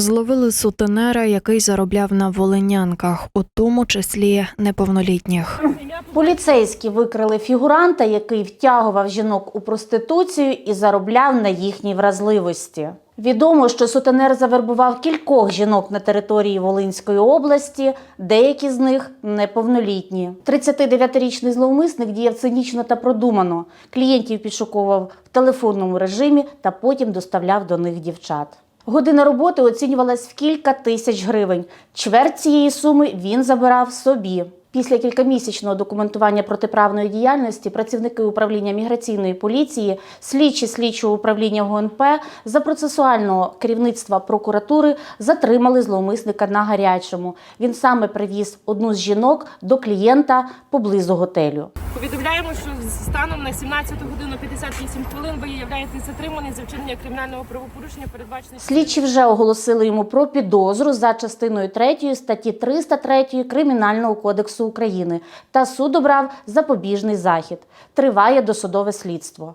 Зловили сутенера, який заробляв на волинянках, у тому числі неповнолітніх. Поліцейські викрили фігуранта, який втягував жінок у проституцію і заробляв на їхній вразливості. Відомо, що сутенер завербував кількох жінок на території Волинської області, деякі з них неповнолітні. 39-річний зловмисник діяв цинічно та продумано. Клієнтів підшуковував в телефонному режимі та потім доставляв до них дівчат. Година роботи оцінювалась в кілька тисяч гривень. Чверть цієї суми він забирав собі. Після кількамісячного документування протиправної діяльності працівники управління міграційної поліції, слідчі слідчого управління ГУНП за процесуального керівництва прокуратури затримали зловмисника на гарячому. Він саме привіз одну з жінок до клієнта поблизу готелю. Повідомляємо, що станом на 17 годину 58 хвилин ви являєтесь затримані за вчинення кримінального правопорушення, передбаченого Слідчі вже оголосили йому про підозру за частиною 3 статті 303 Кримінального кодексу України та суд обрав запобіжний захід. Триває досудове слідство.